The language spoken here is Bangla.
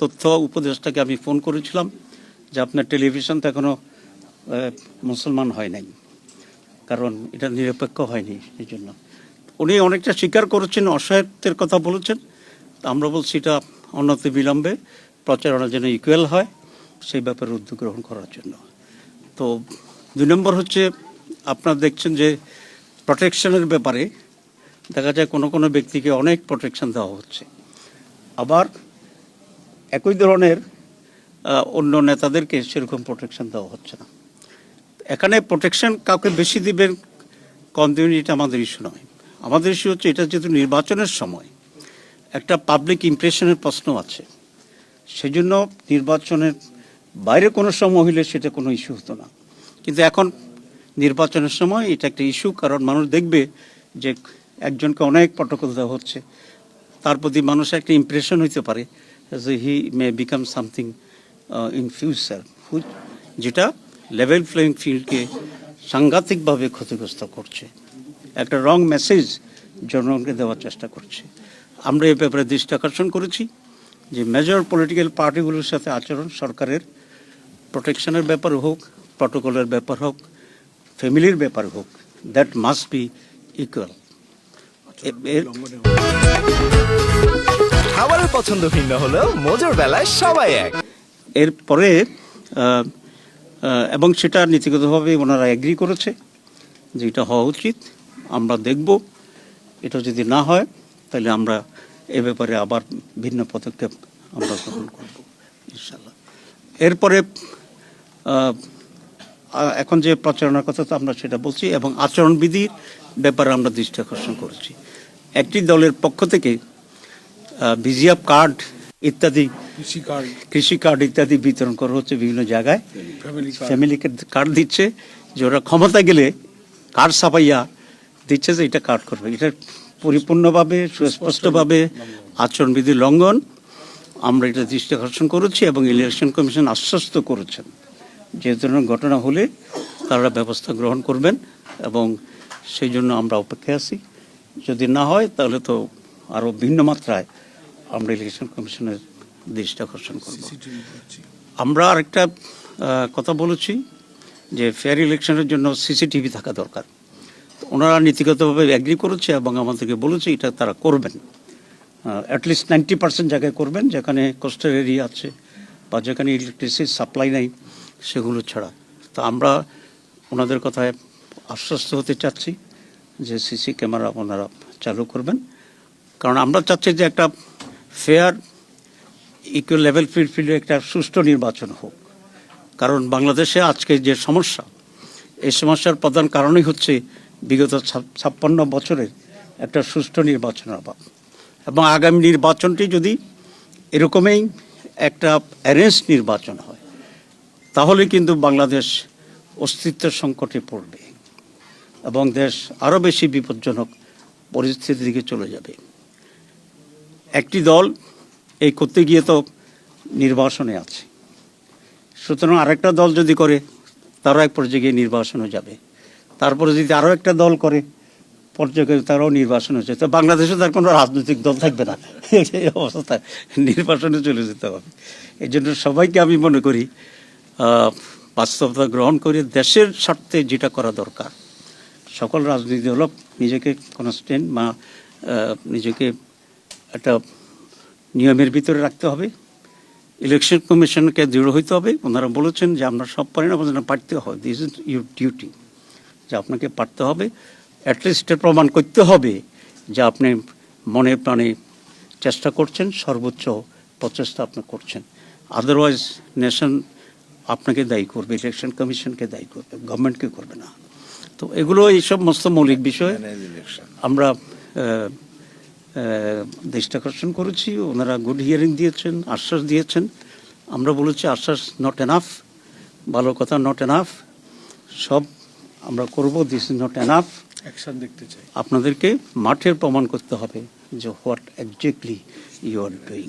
তথ্য উপদেষ্টাকে আমি ফোন করেছিলাম যে আপনার টেলিভিশন তো এখনও মুসলমান হয় নাই। কারণ এটা নিরপেক্ষ হয়নি এই জন্য উনি অনেকটা স্বীকার করেছেন, অসহায়ত্বের কথা বলেছেন। আমরা বলছি এটা অন্যতে বিলম্বে, প্রচারণা যেন ইকুয়াল হয়, সেই ব্যাপারে উদ্যোগ গ্রহণ করার জন্য। তো দুই নম্বর হচ্ছে, আপনারা দেখছেন যে প্রোটেকশনের ব্যাপারে দেখা যায় কোনো কোনো ব্যক্তিকে অনেক প্রোটেকশন দেওয়া হচ্ছে। আবার একই ধরনের অন্য নেতাদেরকে সেরকম প্রোটেকশন দেওয়া হচ্ছে না। এখানে প্রোটেকশন কাউকে বেশি দিবেন, কম দিবেন, এটা আমাদের ইস্যু নয়। আমাদের ইস্যু হচ্ছে এটা যেহেতু নির্বাচনের সময়, একটা পাবলিক ইমপ্রেশনের প্রশ্ন আছে। সেজন্য নির্বাচনের বাইরে কোনো সময় হইলে সেটা কোনো ইস্যু হতো না। কিন্তু এখন নির্বাচনের সময় এটা একটা ইস্যু কারণ মানুষ দেখবে যে একজনকে অনেক প্রটোকল দেওয়া হচ্ছে, তার প্রতি মানুষের একটা ইমপ্রেশন হইতে পারে। যে he may become something in future যেটা লেভেল প্লেয়িং ফিল্ডকে সাংঘাতিকভাবে ক্ষতিগ্রস্ত করছে। একটা রং মেসেজ জনগণকে দেওয়ার চেষ্টা করছে। আমরা এই ব্যাপারে দৃষ্টি আকর্ষণ করেছি যে মেজর পলিটিক্যাল পার্টিগুলোর সাথে আচরণ সরকারের প্রোটেকশনের ব্যাপার হোক প্রটোকলের ব্যাপার হোক ফ্যামিলির ব্যাপার হোক দ্যাট মাস্ট বি ইকুয়াল খাবারের পছন্দ ভিন্ন হলেও মজুর বেলায় সবাই এক। এরপরে এবং সেটা নীতিগতভাবে ওনারা অ্যাগ্রি করেছে যে এটা হওয়া উচিত। আমরা দেখব, এটা যদি না হয়, তাহলে আমরা এ ব্যাপারে আবার ভিন্ন পদক্ষেপ আমরা গ্রহণ করব ইনশাল্লাহ এরপরে এখন যে প্রচারণার কথা তো আমরা সেটা বলছি এবং আচরণবিধির ব্যাপারে আমরা দৃষ্টি আকর্ষণ করেছি। একটি দলের পক্ষ থেকে ভিজিএফ কার্ড ইত্যাদি কৃষি কার্ড। কৃষি কার্ড ইত্যাদি বিতরণ করা হচ্ছে বিভিন্ন জায়গায়। ফ্যামিলি কার্ড দিচ্ছে যে ওরা ক্ষমতা গেলে কার্ড ছাপাইয়া দিচ্ছে যে এটা কার্ড করবে। এটা পরিপূর্ণভাবে সুস্পষ্টভাবে আচরণবিধি লঙ্ঘন। আমরা এটা দৃষ্টি আকর্ষণ করেছি এবং ইলেকশন কমিশন আশ্বস্ত করেছেন। যে ধরনের ঘটনা হলে তারা ব্যবস্থা গ্রহণ করবেন এবং সেই জন্য আমরা অপেক্ষায় আছি। যদি না হয় তাহলে তো আরও ভিন্ন মাত্রায় আমরা ইলেকশন কমিশনের দৃষ্টি আকর্ষণ করব। করছি। আমরা আরেকটা কথা বলেছি যে ফেয়ার ইলেকশনের জন্য সিসিটিভি থাকা দরকার। ওনারা নীতিগতভাবে অ্যাগ্রি করেছে এবং আমাদেরকে বলেছে এটা তারা করবেন। অ্যাটলিস্ট নাইনটি পার্সেন্ট জায়গায় করবেন যেখানে কোস্টাল এরিয়া আছে বা যেখানে ইলেকট্রিসিটি সাপ্লাই নাই সেগুলো ছাড়া। তো আমরা ওনাদের কথায় আশ্বস্ত হতে চাচ্ছি যে সিসি ক্যামেরা ওনারা চালু করবেন। কারণ আমরা চাচ্ছি যে একটা ফেয়ার ইকুয়াল লেভেল ফিল্ড ফিল্ডে একটা সুষ্ঠু নির্বাচন হোক। কারণ বাংলাদেশে আজকে যে সমস্যা, এই সমস্যার প্রধান কারণই হচ্ছে বিগত ছাপ- ছাপ্পান্ন বছরের একটা সুষ্ঠু নির্বাচনের অভাব। এবং আগামী নির্বাচনটি যদি এরকমই একটা অ্যারেঞ্জ নির্বাচন হয়, তাহলে কিন্তু বাংলাদেশ অস্তিত্বের সংকটে পড়বে এবং দেশ আরও বেশি বিপজ্জনক পরিস্থিতির দিকে চলে যাবে। একটি দল এই করতে গিয়ে তো নির্বাসনে আছে। সুতরাং আরেকটা দল যদি করে, তারও এক পর্যায়ে গিয়ে নির্বাসনে যাবে। তারপরে যদি আরও একটা দল করে, পর্যায়ে তারাও নির্বাসন যাবে। তো বাংলাদেশে তার কোনো রাজনৈতিক দল থাকবে না। এই অবস্থায় নির্বাসনে চলে যেতে হবে। এই জন্য সবাইকে আমি মনে করি বাস্তবতা গ্রহণ করে দেশের স্বার্থে যেটা করা দরকার, সকল রাজনীতি দল নিজেকে কনস্ট্যান্ট বা নিজেকে একটা নিয়মের ভিতরে রাখতে হবে। ইলেকশন কমিশনকে দৃঢ় হইতে হবে। ওনারা বলেছেন যে আমরা সব পারি না আপনারা পারতে হবে দিস ইজ ইউর ডিউটি যে আপনাকে পারতে হবে। অ্যাটলিস্ট প্রমাণ করতে হবে যে আপনি মনে প্রাণে চেষ্টা করছেন সর্বোচ্চ প্রচেষ্টা আপনি করছেন। আদারওয়াইজ নেশন আপনাকে দায়ী করবে ইলেকশন কমিশনকে দায়ী করবে গভর্নমেন্টকে করবে না। তো এগুলো এই সমস্ত মৌলিক বিষয়। আমরা আহ, আহ, দৃষ্টি আকর্ষণ করেছি ওনারা গুড হিয়ারিং দিয়েছেন আশ্বাস দিয়েছেন। আমরা বলেছি আশ্বাস নট এনাফ ভালো কথা নট এনাফ সব আমরা করব this is not enough action দেখতে চাই। আপনাদেরকে মাঠের প্রমাণ করতে হবে যে what exactly you are doing